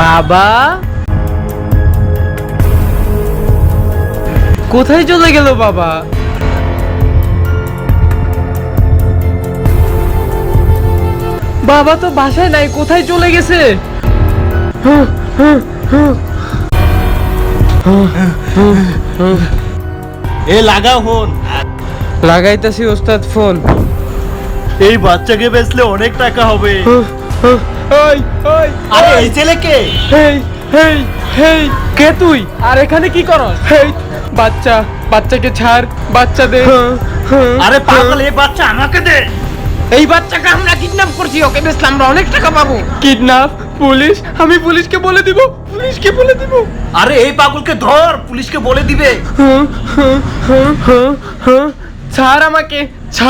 বাবা? কোথায় চলে গেল বাবা? বাবা তো বাসায় নাই কোথায় চলে গেছে? এ লাগাও ফোন। লাগাইতাছি ওস্তাদ ফোন। এই বাচ্চাকে বেচলে অনেক টাকা হবে। আরে এই ছেলেকে হেই হেই হেই কে তুই? আর এখানে কি করস? হেই বাচ্চা বাচ্চাকে ছাড় বাচ্চা দে। আরে পাগল এই বাচ্চা আমাকে দে। এই বাচ্চাকে আমরা কিডন্যাপ করছি ওকে বেচলে আমরা অনেক টাকা পাবো। কিডন্যাপ পুলিশ আমি পুলিশকে বলে দিব পুলিশকে বলে দিব। আরে এই পাগলকে ধর পুলিশকে বলে দিবে। ছাড় আমাকে ছাড়।